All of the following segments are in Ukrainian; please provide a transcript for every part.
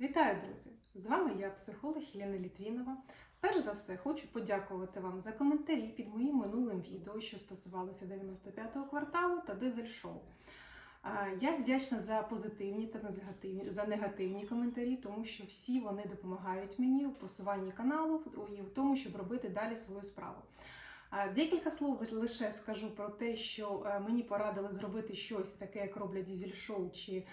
Вітаю, друзі! З вами я, психолог Єлена Літвінова. Перш за все, хочу подякувати вам за коментарі під моїм минулим відео, що стосувалося 95-го кварталу та дизель-шоу. Я вдячна за позитивні та негативні, за негативні коментарі, тому що всі вони допомагають мені у просуванні каналу і в тому, щоб робити далі свою справу. Декілька слов лише скажу про те, що е, мені порадили зробити щось таке, як роблять дізель-шоу чи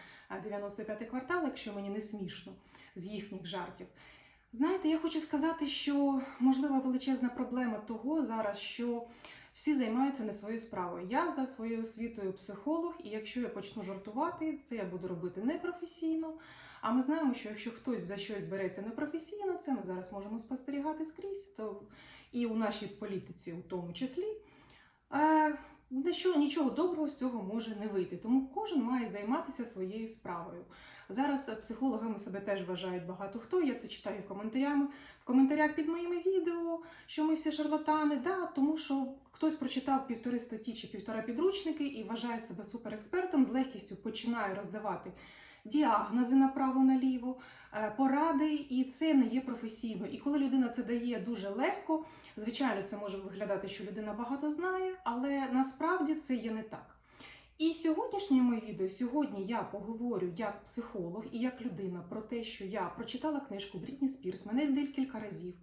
95-й квартал, якщо мені не смішно з їхніх жартів. Знаєте, я хочу сказати, що можливо величезна проблема того зараз, що всі займаються не своєю справою. Я за своєю освітою психолог, і якщо я почну жартувати, це я буду робити непрофесійно. А ми знаємо, що якщо хтось за щось береться непрофесійно, це ми зараз можемо спостерігати скрізь, то і у нашій політиці, у тому числі. Е, Нічого, нічого доброго з цього може не вийти, тому кожен має займатися своєю справою. Зараз психологами себе теж вважають багато хто. Я це читаю коментарями, в коментарях під моїми відео, що ми всі шарлатани. Да, тому що хтось прочитав півтори статті чи півтора підручники і вважає себе суперекспертом, з легкістю починає роздавати діагнози направо-наліво, е, поради, і це не є професійно. І коли людина це дає дуже легко, звичайно, це може виглядати, що людина багато знає, але насправді це є не так. І сьогоднішнє моє відео, сьогодні я поговорю як психолог і як людина про те, що я прочитала книжку Брітні Спірс, мене декілька разів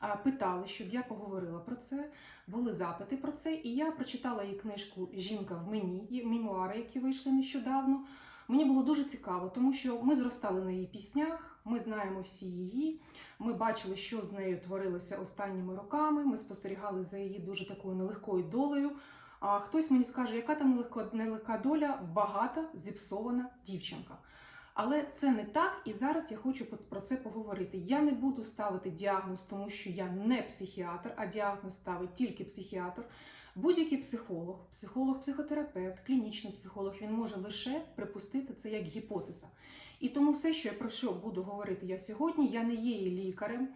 а, питали, щоб я поговорила про це. Були запити про це, і я прочитала її книжку Жінка в мені, мемуари, які вийшли нещодавно. Мені було дуже цікаво, тому що ми зростали на її піснях, ми знаємо всі її. Ми бачили, що з нею творилося останніми роками. Ми спостерігали за її дуже такою нелегкою долею. А хтось мені скаже, яка там нелегка, доля, багата, зіпсована дівчинка. Але це не так, і зараз я хочу про це поговорити. Я не буду ставити діагноз, тому що я не психіатр, а діагноз ставить тільки психіатр. Будь-який психолог, психолог-психотерапевт, клінічний психолог, він може лише припустити це як гіпотеза. І тому все, що я про що буду говорити я сьогодні, я не є лікарем.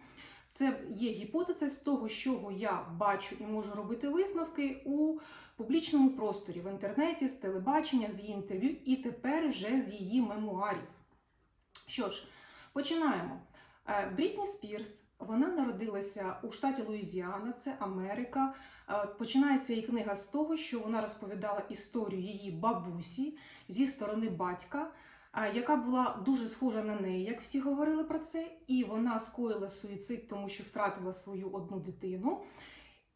Це є гіпотеза з того, чого я бачу і можу робити висновки у публічному просторі в інтернеті, з телебачення, з її інтерв'ю, і тепер вже з її мемуарів. Що ж, починаємо. Е, Брітні Спірс, вона народилася у штаті Луїзіана, це Америка. Е, Починається її книга з того, що вона розповідала історію її бабусі зі сторони батька, е, яка була дуже схожа на неї, як всі говорили про це, і вона скоїла суїцид, тому що втратила свою одну дитину.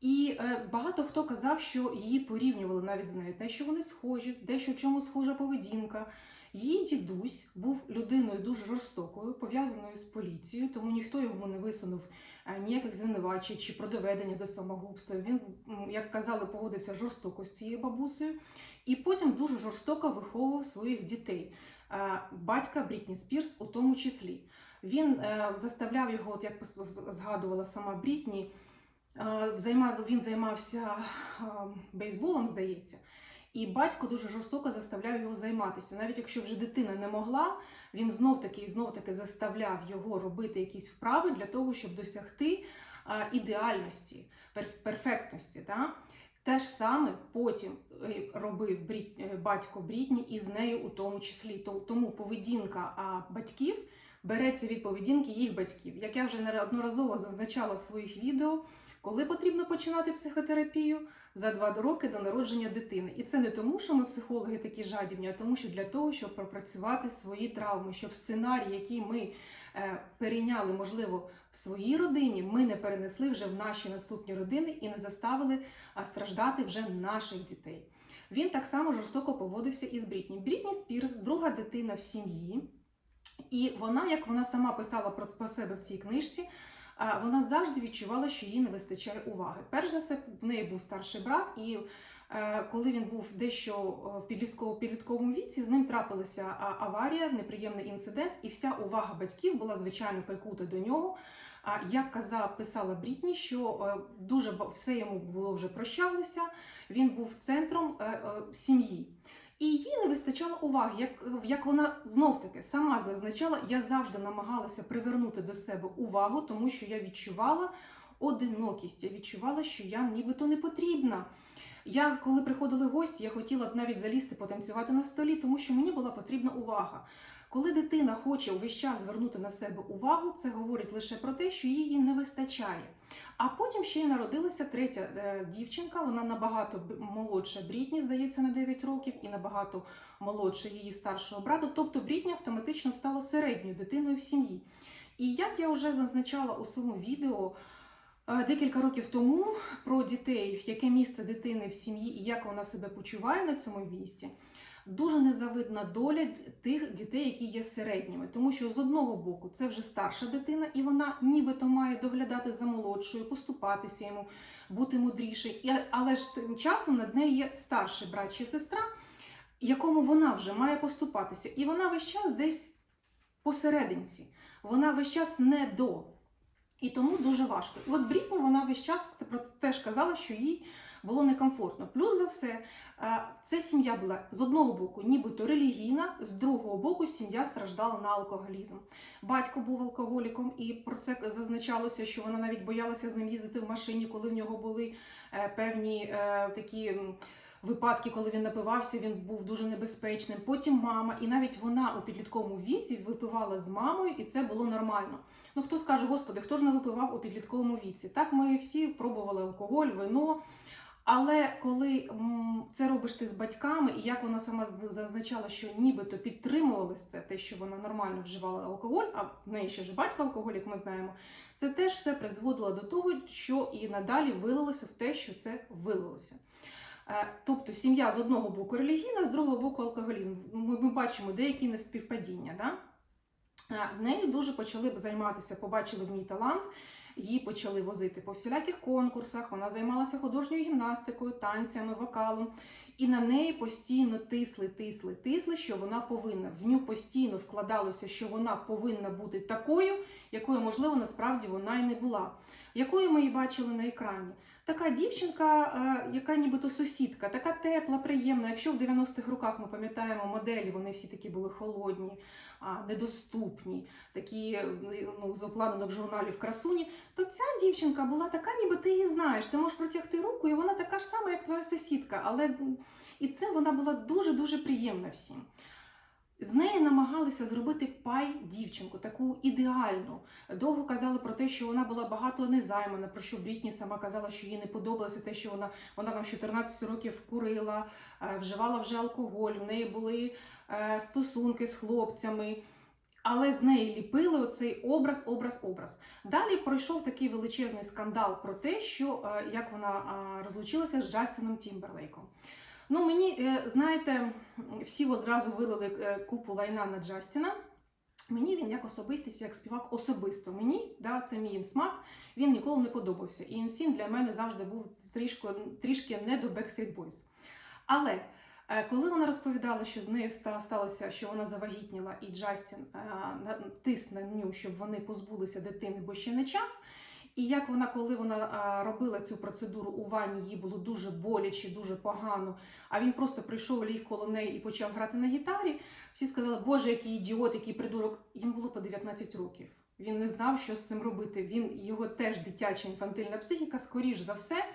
І е, багато хто казав, що її порівнювали навіть з нею, те, що вони схожі, дещо в чому схожа поведінка. Її дідусь був людиною дуже жорстокою, пов'язаною з поліцією, тому ніхто йому не висунув е, ніяких звинувачень чи про доведення до самогубства. Він, як казали, поводився жорстоко з цією бабусею, і потім дуже жорстоко виховував своїх дітей. Е, Батька Брітні Спірс у тому числі. Він е, заставляв його, от як згадувала сама Брітні, займав, він займався е, бейсболом, здається. І батько дуже жорстоко заставляв його займатися. Навіть якщо вже дитина не могла, він знов таки і знов таки заставляв його робити якісь вправи для того, щоб досягти ідеальності, перфектності. Та? Те ж саме потім е, робив е, батько Брітні і з нею у тому числі. Тому поведінка батьків береться від поведінки їх батьків. Як я вже неодноразово зазначала в своїх відео, коли потрібно починати психотерапію, за два роки до народження дитини. І це не тому, що ми психологи такі жадібні, а тому, що для того, щоб пропрацювати свої травми, щоб сценарій, який ми е, перейняли, можливо, в своїй родині, ми не перенесли вже в наші наступні родини і не заставили страждати вже наших дітей. Він так само жорстоко поводився і з Брітні. Брітні Спірс, друга дитина в сім'ї. І вона, як вона сама писала про, себе в цій книжці, вона завжди відчувала, що їй не вистачає уваги. Перш за все, в неї був старший брат, і е, коли він був дещо е, в підлітковому підлітковому віці, з ним трапилася аварія, неприємний інцидент, і вся увага батьків була звичайно прикута до нього. А як казав, писала Брітні, що е, дуже все йому було вже прощалося. Він був центром сім'ї. І їй не вистачало уваги, як, як вона знов таки сама зазначала, я завжди намагалася привернути до себе увагу, тому що я відчувала одинокість, я відчувала, що я нібито не потрібна. Я, коли приходили гості, я хотіла навіть залізти потанцювати на столі, тому що мені була потрібна увага. Коли дитина хоче увесь час звернути на себе увагу, це говорить лише про те, що її не вистачає. А потім ще й народилася третя е, дівчинка. Вона набагато молодша Брітні, здається, на 9 років, і набагато молодша її старшого брата. Тобто Брітні автоматично стала середньою дитиною в сім'ї. І як я вже зазначала у своєму відео е, декілька років тому про дітей, яке місце дитини в сім'ї і як вона себе почуває на цьому місці. Дуже незавидна доля тих дітей, які є середніми, тому що з одного боку це вже старша дитина, і вона нібито має доглядати за молодшою, поступатися йому, бути мудріше. Але ж тим часом над нею є старший брат чи сестра, якому вона вже має поступатися. І вона весь час десь посерединці, вона весь час не до. І тому дуже важко. І от Брітні вона весь час теж казала, що їй було некомфортно. Плюс за все, е, ця сім'я була з одного боку, нібито релігійна, з другого боку, сім'я страждала на алкоголізм. Батько був алкоголіком, і про це зазначалося, що вона навіть боялася з ним їздити в машині, коли в нього були е, певні е, такі. Випадки, коли він напивався, він був дуже небезпечним. Потім мама, і навіть вона у підлітковому віці випивала з мамою, і це було нормально. Ну хто скаже, господи, хто ж не випивав у підлітковому віці? Так, ми всі пробували алкоголь, вино. Але коли це робиш ти з батьками, і як вона сама зазначала, що нібито підтримувалось це, те, що вона нормально вживала алкоголь, а в неї ще ж батько алкоголік, ми знаємо, це теж все призводило до того, що і надалі вилилося в те, що це вилилося. Е, Тобто сім'я з одного боку релігійна, з другого боку алкоголізм. Ми, ми бачимо деякі неспівпадіння. Да? Е, Нею дуже почали б займатися, побачили в ній талант, її почали возити по всіляких конкурсах. Вона займалася художньою гімнастикою, танцями, вокалом. І на неї постійно тисли, тисли, тисли, що вона повинна. В ню постійно вкладалося, що вона повинна бути такою, якою, можливо, насправді вона і не була. Якою ми її бачили на екрані. Така дівчинка, е, яка нібито сусідка, така тепла, приємна. Якщо в 90-х роках ми пам'ятаємо моделі, вони всі такі були холодні, недоступні, такі е, ну, з обкладинок журналів красуні, то ця дівчинка була така, ніби ти її знаєш. Ти можеш протягти руку, і вона така ж сама, як твоя сусідка. Але і це вона була дуже-дуже приємна всім. З неї намагалися зробити пай дівчинку, таку ідеальну. Довго казали про те, що вона була багато незаймана, про що Брітні сама казала, що їй не подобалося те, що вона, вона там 14 років курила, е, вживала вже алкоголь, в неї були стосунки з хлопцями. Але з неї ліпили оцей образ, образ, образ. Далі пройшов такий величезний скандал про те, що е, як вона розлучилася з Джастіном Тімберлейком. Ну, мені, е, знаєте, всі одразу вилили е, купу лайна на Джастіна. Мені він як особистість, як співак особисто. Мені, да, це мій смак, він ніколи не подобався. І Інсін для мене завжди був трішки, трішки не до Backstreet Boys. Але е, коли вона розповідала, що з нею сталося, що вона завагітніла, і Джастін е, на- тис на ню, щоб вони позбулися дитини, бо ще не час. І як вона, коли вона робила цю процедуру у ванні, їй було дуже боляче, дуже погано. А він просто прийшов ліг коло неї і почав грати на гітарі. Всі сказали, Боже, який ідіот, який придурок. Їм було по 19 років. Він не знав, що з цим робити. Він його теж дитяча інфантильна психіка, скоріш за все,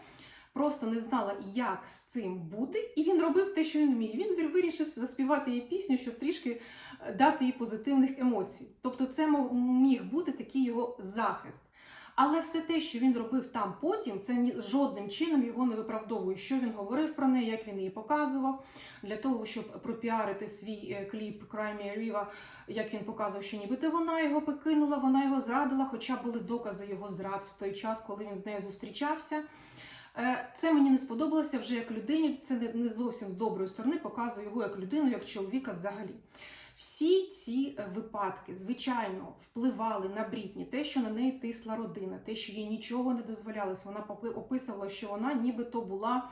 просто не знала, як з цим бути. І він робив те, що він вміє. Він вирішив заспівати їй пісню, щоб трішки е, дати їй позитивних емоцій. Тобто, це міг бути такий його захист. Але все те, що він робив там потім, це жодним чином його не виправдовує. Що він говорив про неї, як він її показував, для того, щоб пропіарити свій е, кліп Crimea Riva, як він показував, що нібито вона його покинула, вона його зрадила, хоча були докази його зрад в той час, коли він з нею зустрічався. Е, Це мені не сподобалося вже як людині. Це не- зовсім з доброї сторони показує його як людину, як чоловіка взагалі. Всі ці е, випадки, звичайно, впливали на Брітні, те, що на неї тисла родина, те, що їй нічого не дозволялось. Вона описувала, що вона нібито була,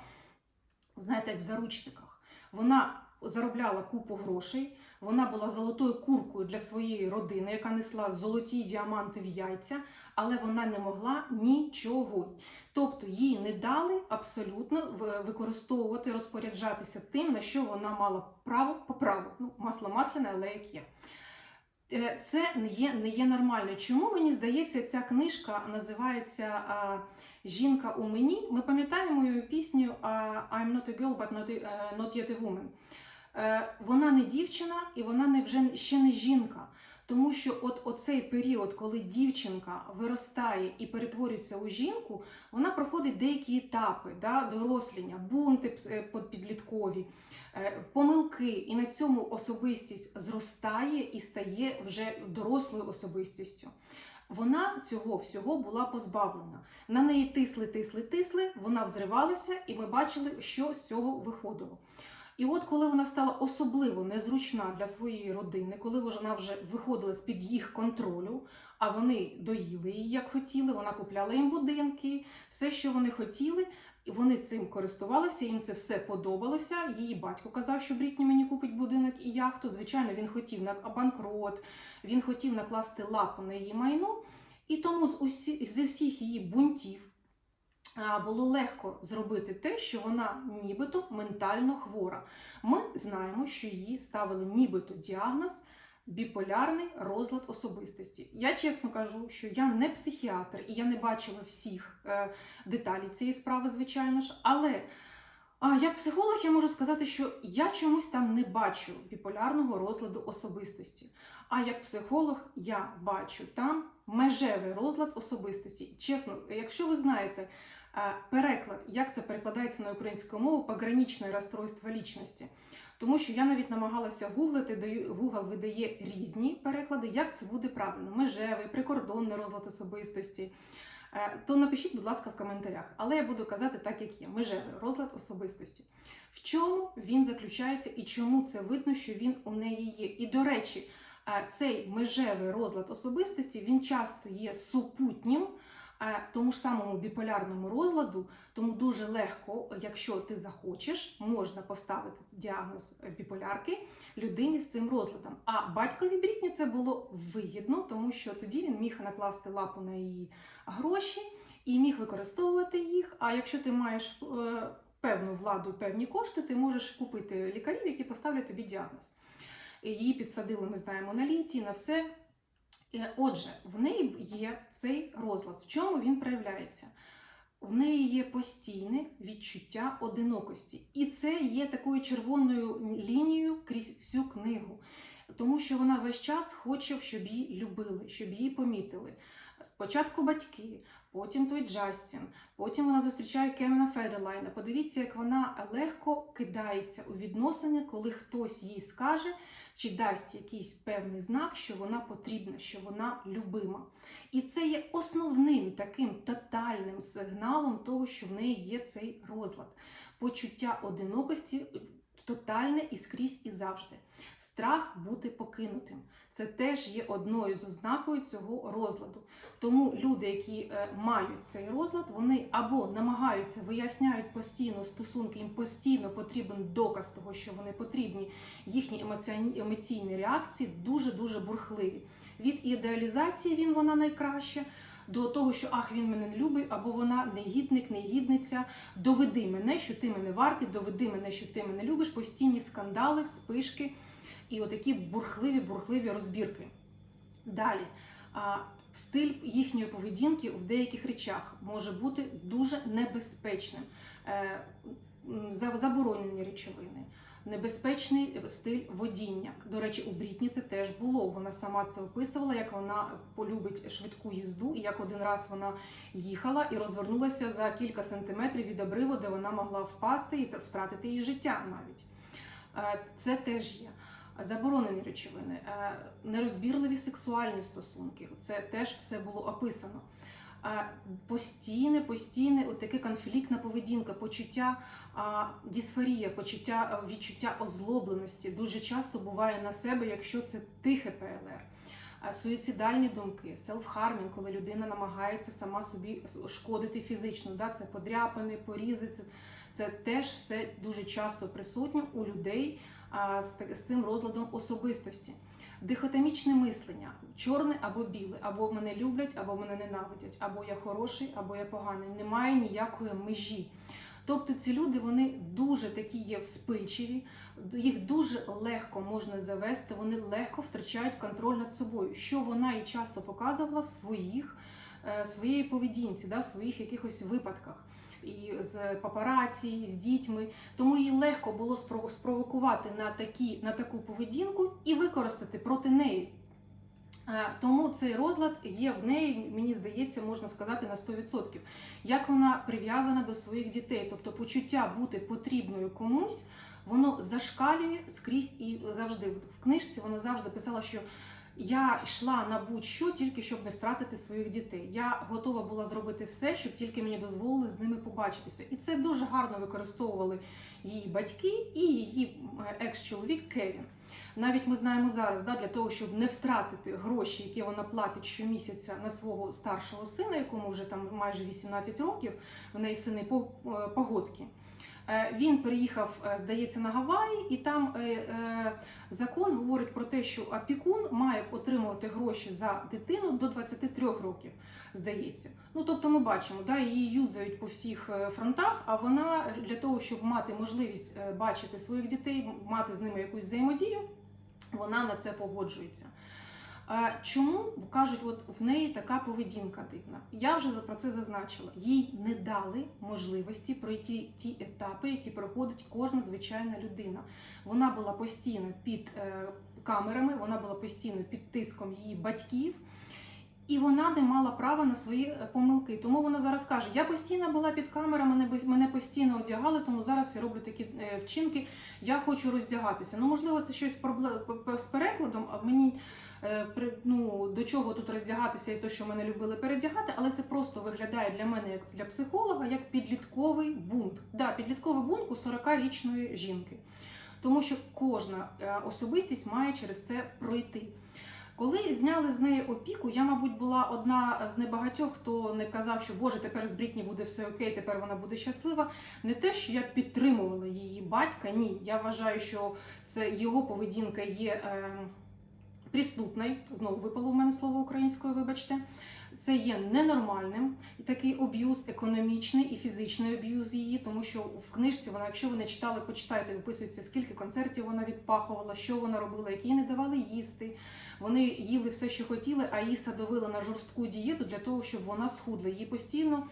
знаєте, як в заручниках. Вона заробляла купу грошей, вона була золотою куркою для своєї родини, яка несла золоті діаманти в яйця, але вона не могла нічого. Тобто їй не дали абсолютно використовувати, розпоряджатися тим, на що вона мала право по праву. Ну, масло масляне, але як є. Е, Це не є, не є нормально. Чому мені здається, ця книжка називається Жінка у мені? Ми пам'ятаємо її пісню I'm not a girl, but not, е, not yet a woman. Е, вона не дівчина і вона не вже ще не жінка. Тому що от оцей період, коли дівчинка виростає і перетворюється у жінку, вона проходить деякі етапи, да, доросління, бунти е, підліткові, е, помилки, і на цьому особистість зростає і стає вже дорослою особистістю. Вона цього всього була позбавлена. На неї тисли, тисли, тисли, вона взривалася, і ми бачили, що з цього виходило. І от коли вона стала особливо незручна для своєї родини, коли вона вже виходила з-під їх контролю, а вони доїли її як хотіли, вона купляла їм будинки, все, що вони хотіли, вони цим користувалися, їм це все подобалося. Її батько казав, що Брітні мені купить будинок і яхту. Звичайно, він хотів на банкрот, він хотів накласти лапу на її майно, і тому з, усі, з усіх її бунтів було легко зробити те, що вона нібито ментально хвора. Ми знаємо, що їй ставили нібито діагноз біполярний розлад особистості. Я чесно кажу, що я не психіатр і я не бачила всіх е, деталей цієї справи, звичайно ж, але. А як психолог я можу сказати, що я чомусь там не бачу біполярного розладу особистості. А як психолог я бачу там межевий розлад особистості. Чесно, якщо ви знаєте переклад, як це перекладається на українську мову, пограничне розстройство лічності. Тому що я навіть намагалася гуглити, Google видає різні переклади, як це буде правильно: межевий, прикордонний розлад особистості. Е, То напишіть, будь ласка, в коментарях. Але я буду казати так, як є. Межевий розлад особистості. В чому він заключається і чому це видно, що він у неї є? І до речі, е, цей межевий розлад особистості він часто є супутнім тому ж самому біполярному розладу, тому дуже легко, якщо ти захочеш, можна поставити діагноз е, біполярки людині з цим розладом. А батькові Брітні це було вигідно, тому що тоді він міг накласти лапу на її гроші і міг використовувати їх. А якщо ти маєш е, певну владу, певні кошти, ти можеш купити лікарів, які поставлять тобі діагноз. Її підсадили, ми знаємо, на літі, на все. Е, Отже, в неї є цей розлад. В чому він проявляється? В неї є постійне відчуття одинокості. І це є такою червоною лінією крізь всю книгу. Тому що вона весь час хоче, щоб її любили, щоб її помітили. Спочатку батьки, потім той Джастін, потім вона зустрічає Кемена Федерлайна. Подивіться, як вона легко кидається у відносини, коли хтось їй скаже, чи дасть якийсь певний знак, що вона потрібна, що вона любима. І це є основним таким тотальним сигналом того, що в неї є цей розлад. Почуття одинокості тотальне і скрізь і завжди. Страх бути покинутим. Це теж є одною з ознакою цього розладу. Тому люди, які е, мають цей розлад, вони або намагаються виясняють постійно стосунки, їм постійно потрібен доказ того, що вони потрібні. Їхні емоційні реакції дуже дуже бурхливі. Від ідеалізації він вона найкраща. До того, що ах, він мене не любить, або вона негідник, негідниця. Доведи мене, що ти мене вартий, доведи мене, що ти мене любиш. Постійні скандали, спишки і отакі бурхливі, бурхливі розбірки. Далі. Стиль їхньої поведінки в деяких речах може бути дуже небезпечним. Е, Заборонені речовини, небезпечний стиль водіння. До речі, у Брітні це теж було. Вона сама це описувала, як вона полюбить швидку їзду, і як один раз вона їхала і розвернулася за кілька сантиметрів від обриву, де вона могла впасти і втратити її життя навіть. Е, Це теж є. Заборонені речовини, е, нерозбірливі сексуальні стосунки. Це теж все було описано. Е, Постійне, постійне таке конфліктна поведінка, почуття а, дисфорія, почуття е, відчуття озлобленості дуже часто буває на себе, якщо це тихе ПЛР. Суїцидальні думки, селфхармінг, коли людина намагається сама собі шкодити фізично. Да? Це подряпини, порізи, це, це теж все дуже часто присутнє у людей а, з, з цим розладом особистості. Дихотомічне мислення, чорне або біле, або мене люблять, або мене ненавидять, або я хороший, або я поганий. Немає ніякої межі. Тобто ці люди вони дуже такі є вспильчиві, їх дуже легко можна завести, вони легко втрачають контроль над собою, що вона і часто показувала в своїх, е, своїй поведінці, да, в своїх якихось випадках. І з папараці, з дітьми. Тому їй легко було спровокувати на, такі, на таку поведінку і використати проти неї. Е, Тому цей розлад є в неї, мені здається, можна сказати на 100%. Як вона прив'язана до своїх дітей, тобто почуття бути потрібною комусь, воно зашкалює скрізь і завжди. В книжці вона завжди писала, що я йшла на будь-що тільки щоб не втратити своїх дітей. Я готова була зробити все, щоб тільки мені дозволили з ними побачитися. І це дуже гарно використовували її батьки і її екс-чоловік Кевін. Навіть ми знаємо зараз, да, для того, щоб не втратити гроші, які вона платить щомісяця на свого старшого сина, якому вже там майже 18 років, в неї сини е, погодки. Е, Він переїхав, е, здається, на Гаваї, і там е, закон говорить про те, що опікун має отримувати гроші за дитину до 23 років, здається. Ну тобто, ми бачимо, да, її юзають по всіх фронтах, а вона для того, щоб мати можливість бачити своїх дітей, мати з ними якусь взаємодію, вона на це погоджується. Чому кажуть, от в неї така поведінка дивна? Я вже за- про це зазначила. Їй не дали можливості пройти ті етапи, які проходить кожна звичайна людина. Вона була постійно під е, камерами, вона була постійно під тиском її батьків. І вона не мала права на свої е, помилки. Тому вона зараз каже: я постійно була під камерами, мене постійно одягали, тому зараз я роблю такі е, вчинки. Я хочу роздягатися. Ну, можливо, це щось пробле- п- п- з перекладом. А мені ну, до чого тут роздягатися і то, що мене любили передягати, але це просто виглядає для мене, як для психолога, як підлітковий бунт. Да, підлітковий бунт у 40-річної жінки. Тому що кожна е, особистість має через це пройти. Коли зняли з неї опіку, я, мабуть, була одна з небагатьох, хто не казав, що Боже, тепер з Брітні буде все окей, тепер вона буде щаслива. Не те, що я підтримувала її батька, ні. Я вважаю, що це його поведінка є е, преступною. Знову випало в мене слово українською, вибачте. Це є ненормальним і такий аб'юз економічний і фізичний аб'юз її, тому що в книжці вона, якщо ви не читали, почитайте, виписується, скільки концертів вона відпахувала, що вона робила, які їй не давали їсти. Вони їли все, що хотіли, а її садовили на жорстку дієту для того, щоб вона схудла. Її постійно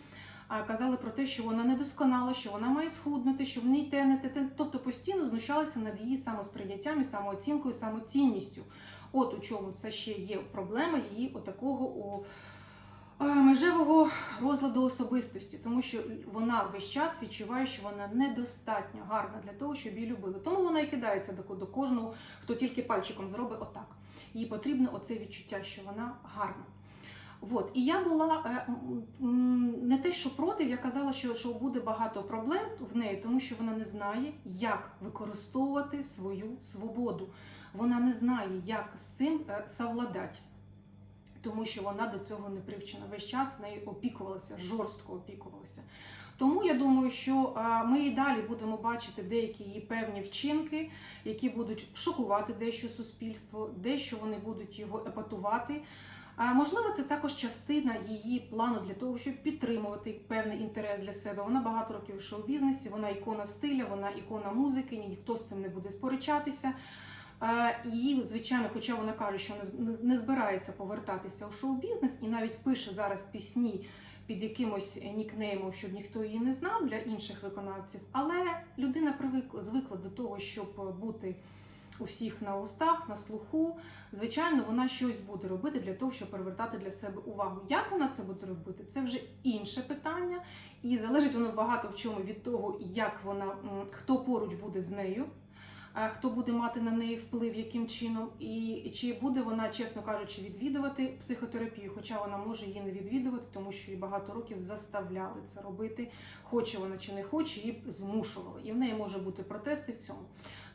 казали про те, що вона недосконала, що вона має схуднути, що в ній те, не те. Тобто постійно знущалися над її самосприйняттям і самооцінкою, самоцінністю. От у чому це ще є проблема її отакого о, е, межевого розладу особистості, тому що вона весь час відчуває, що вона недостатньо гарна для того, щоб її любили. Тому вона і кидається до, кожного, хто тільки пальчиком зробить отак. Їй потрібно оце відчуття, що вона гарна. От. І я була е, не те, що проти, я казала, що, що буде багато проблем в неї, тому що вона не знає, як використовувати свою свободу. Вона не знає, як з цим е, совладати. Тому що вона до цього не привчена. Весь час нею опікувалася, жорстко опікувалася. Тому я думаю, що е, ми і далі будемо бачити деякі її певні вчинки, які будуть шокувати дещо суспільство, дещо вони будуть його епатувати. Можливо, це також частина її плану для того, щоб підтримувати певний інтерес для себе. Вона багато років в шоу-бізнесі, вона ікона стиля, вона ікона музики, ніхто з цим не буде сперечатися. Її, звичайно, хоча вона каже, що не збирається повертатися у шоу-бізнес і навіть пише зараз пісні під якимось нікнеймом, щоб ніхто її не знав для інших виконавців. Але людина привикла звикла до того, щоб бути у всіх на устах, на слуху. Звичайно, вона щось буде робити для того, щоб привертати для себе увагу. Як вона це буде робити, це вже інше питання, і залежить воно багато в чому від того, як вона хто поруч буде з нею. Е, Хто буде мати на неї вплив, яким чином, і чи буде вона, чесно кажучи, відвідувати психотерапію, хоча вона може її не відвідувати, тому що її багато років заставляли це робити, хоче вона чи не хоче, її змушували. І в неї може бути протести в цьому.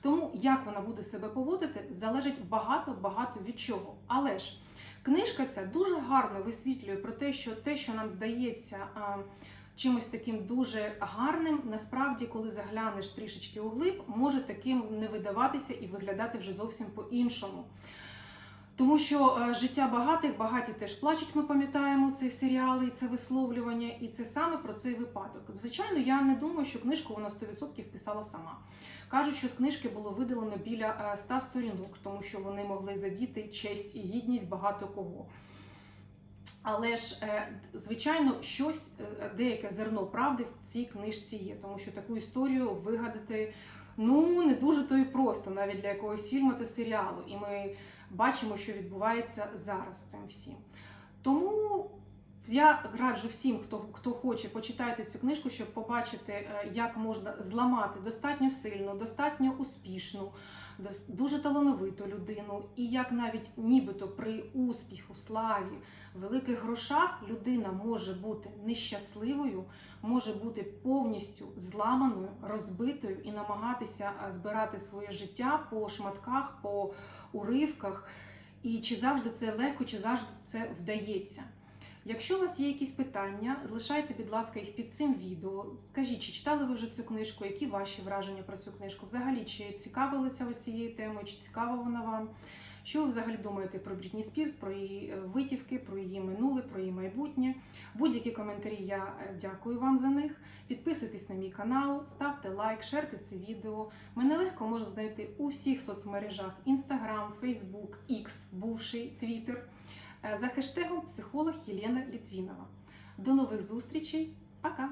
Тому як вона буде себе поводити, залежить багато-багато від чого. Але ж книжка ця дуже гарно висвітлює про те, що те, що нам здається чимось таким дуже гарним, насправді, коли заглянеш трішечки у глиб, може таким не видаватися і виглядати вже зовсім по-іншому. Тому що е, життя багатих, багаті теж плачуть, ми пам'ятаємо цей серіал і це висловлювання, і це саме про цей випадок. Звичайно, я не думаю, що книжку вона 100% писала сама. Кажуть, що з книжки було видалено біля е, 100 сторінок, тому що вони могли задіти честь і гідність багато кого. Але ж, е, звичайно, щось, е, деяке зерно правди в цій книжці є, тому що таку історію вигадати ну не дуже то і просто, навіть для якогось фільму та серіалу. І ми бачимо, що відбувається зараз цим всім. Тому я раджу всім, хто, хто хоче, почитайте цю книжку, щоб побачити, е, як можна зламати достатньо сильну, достатньо успішну, дуже талановиту людину, і як навіть нібито при успіху, славі, великих грошах людина може бути нещасливою, може бути повністю зламаною, розбитою і намагатися збирати своє життя по шматках, по уривках. І чи завжди це легко, чи завжди це вдається. Якщо у вас є якісь питання, лишайте, будь ласка, їх під цим відео. Скажіть, чи читали ви вже цю книжку, які ваші враження про цю книжку? Взагалі, чи цікавилися ви цією темою, чи цікава вона вам? Що ви взагалі думаєте про Брітні Спірс, про її е, витівки, про її минуле, про її майбутнє? Будь-які коментарі я е, дякую вам за них. Підписуйтесь на мій канал, ставте лайк, шерте це відео. Мене легко можна знайти у всіх соцмережах: Instagram, Facebook, X, бувший Twitter, за хештегом психолог Єлена Літвінова. До нових зустрічей. Пока!